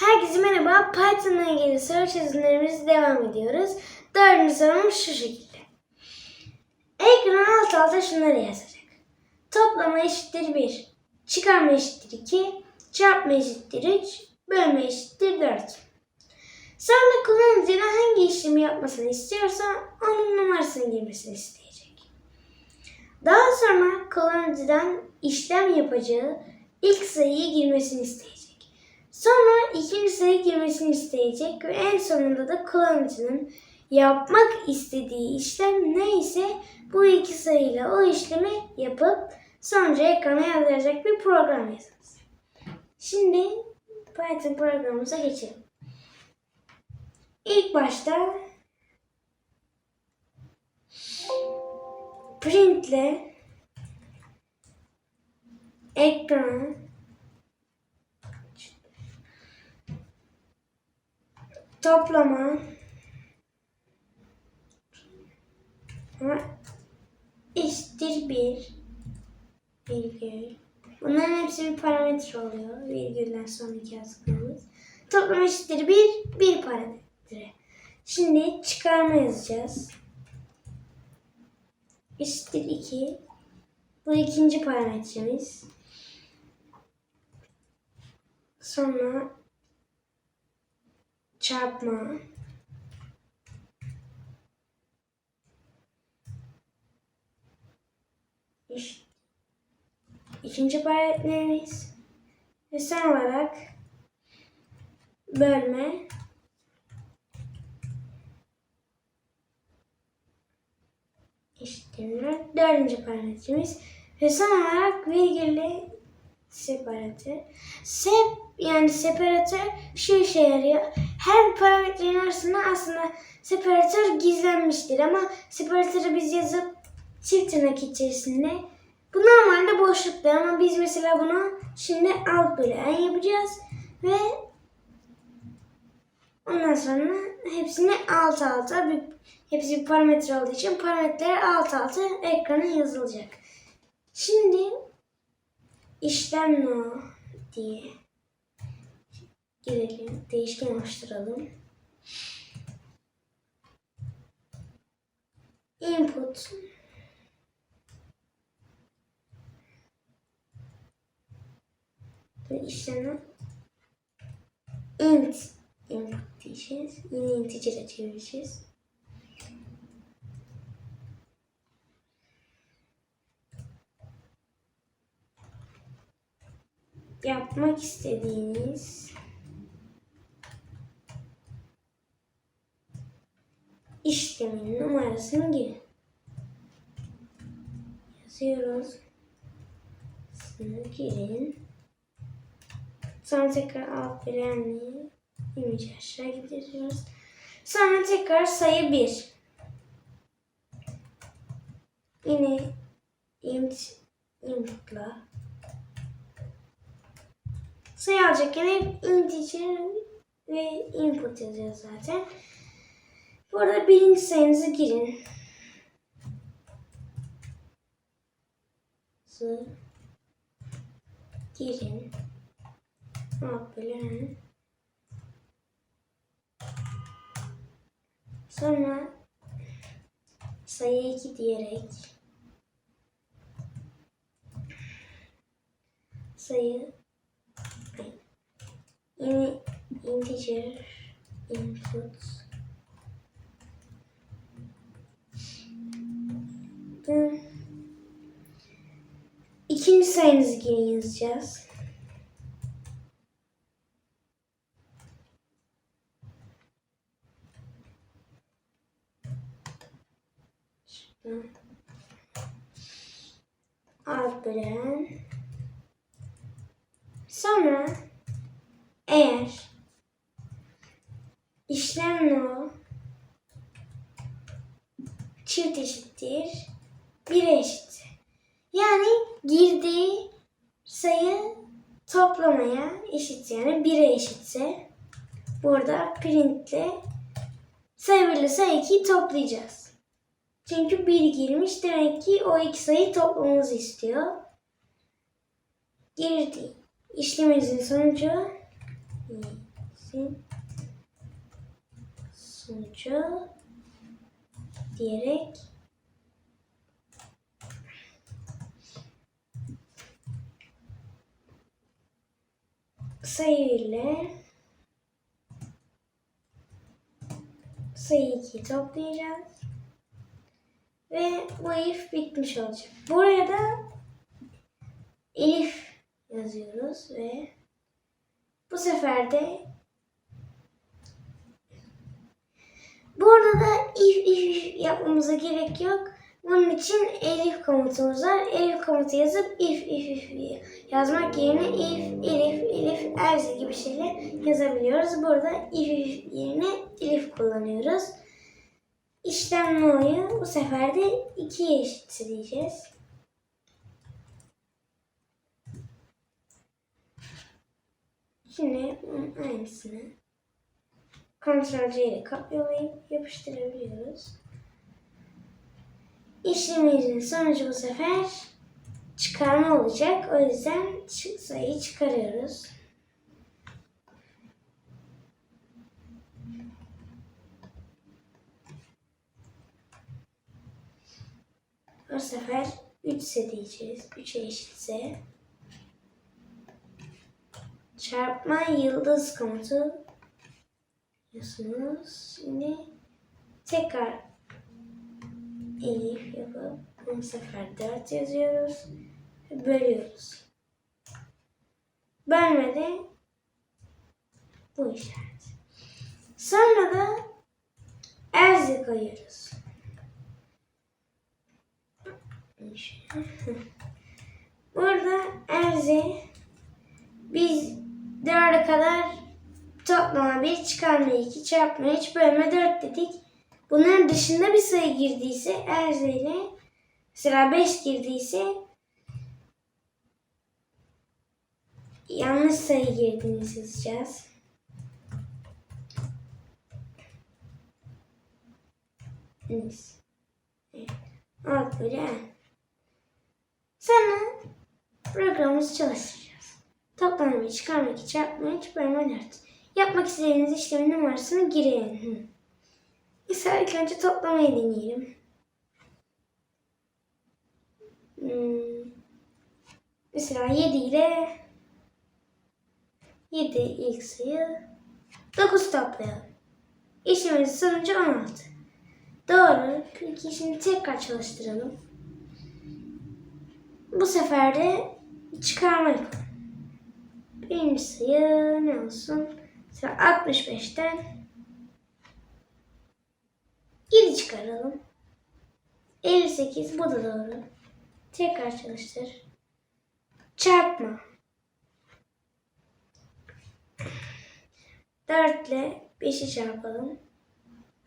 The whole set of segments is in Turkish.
Herkese merhaba. Python'la ilgili soru çözümlerimize devam ediyoruz. Dördüncü sorumuz şu şekilde. Ekrana alt alta şunları yazacak. Toplama eşittir 1. Çıkarma eşittir 2. Çarpma eşittir 3. Bölme eşittir 4. Sonra kullanıcının hangi işlemi yapmasını istiyorsa onun numarasını girmesini isteyecek. Daha sonra kullanıcıdan işlem yapacağı ilk sayıyı girmesini isteyecek. Sonra ikinci sayı girmesini isteyecek ve en sonunda da kullanıcının yapmak istediği işlem neyse bu iki sayıyla o işlemi yapıp sonucu ekrana yazdıracak bir program yazarız. Şimdi Python programımıza geçelim. İlk başta printle ekrana toplama ama eşittir bir virgül. Bunların hepsi bir parametre oluyor. Virgülden sonraki yazdıklarımız. Toplama eşittir bir, bir parametre. Şimdi çıkarma yazacağız. Eşittir 2. Bu ikinci parametremiz. Sonra çarpma. İşte ikinci parametremiz. Ve son olarak bölme. İşte dördüncü parametremiz. Ve son olarak virgülle separatör. Sep yani separatör şu işe yarıyor. Her parametrenin arasında aslında separatör gizlenmiştir ama separatörü biz yazıp çift tırnak içerisinde bu normalde boşlukta ama biz mesela bunu şimdi alt bölü en yapacağız ve ondan sonra hepsini alt alta bir, hepsi bir parametre olduğu için parametreler alt alta ekrana yazılacak. Şimdi işlem no diye girelim. Değişken oluşturalım. Input ve işlemi int input diyeceğiz. Yine integer'e çevireceğiz. Yapmak istediğiniz işlemin numarasını girin. Yazıyoruz. Sını girin. Sonra tekrar alt birenliği imece aşağı gidiyoruz. Sonra tekrar sayı 1. Yine int inputla sayı alacak integer ve input yazıyor zaten. Burada birinci sayınızı girin. Sı girin. Alt bölü Sonra sayı 2 diyerek sayı yine integer input ikinci sayınızı girin yazacağız. Şuradan. Alt bölen. Sonra eğer işlem no çift eşittir 1'e eşit. Yani girdiği sayı toplamaya eşit yani 1'e eşitse burada printle sayı 1 ile sayı 2'yi toplayacağız. Çünkü 1 girmiş demek ki o iki sayıyı toplamamızı istiyor. Girdi. İşlemimizin sonucu işlemimizin sonucu diyerek sayı ile sayı 2'yi toplayacağız. Ve bu if bitmiş olacak. Buraya da elif yazıyoruz ve bu sefer de burada da if if if yapmamıza gerek yok. Bunun için elif komutumuz var. Elif komutu yazıp if if if yazmak yerine if, elif, elif, elze gibi şeyler yazabiliyoruz. Burada if if yerine elif kullanıyoruz. İşlem oluyor? Bu sefer de 2'ye eşitleyeceğiz. Şimdi aynısını Ctrl ile kopyalayıp yapıştırabiliyoruz. İşlemimizin sonucu bu sefer çıkarma olacak. O yüzden sayıyı çıkarıyoruz. Bu sefer 3 ise diyeceğiz. 3'e eşitse çarpma yıldız komutu diyorsunuz. Şimdi tekrar elif yapıp bu sefer 4 yazıyoruz bölüyoruz. Bölmede bu işaret. Sonra da erze koyuyoruz. Burada erze biz 4'e kadar toplama 1 çıkarma 2 çarpma 3 bölme 4 dedik. Bunların dışında bir sayı girdiyse erze ile mesela 5 girdiyse yanlış sayı girdiğini yazacağız. Neyse. Evet. Alt bölü n. Sonra programımızı çalıştıracağız. Toplamayı çıkarmak için çarpma 3 bölme 4. Yapmak istediğiniz işlemin numarasını girin. Mesela ilk önce toplamayı deneyelim. Hmm. Mesela 7 ile 7 ilk sayı 9 toplayalım. İşlemimizin sonucu 16. Doğru. Peki şimdi tekrar çalıştıralım. Bu sefer de çıkarma yapalım. Birinci sayı ne olsun? Mesela 65'ten 7 çıkaralım. 58 bu da doğru. Tekrar çalıştır. Çarpma. 4 ile 5'i çarpalım.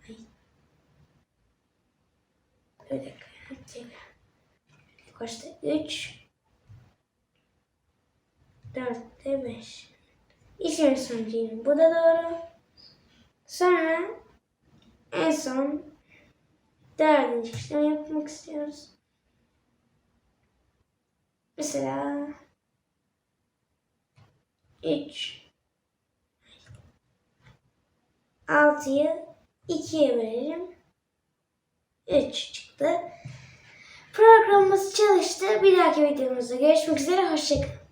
Ay. Bir dakika. Tekrar. Kaçtı? 3 4 ile 5. İşlemin sonucu yine bu da doğru. Sonra en son dördüncü işlem yapmak istiyoruz. Mesela 3 6'yı 2'ye bölerim. 3 çıktı. Programımız çalıştı. Bir dahaki videomuzda görüşmek üzere. Hoşçakalın.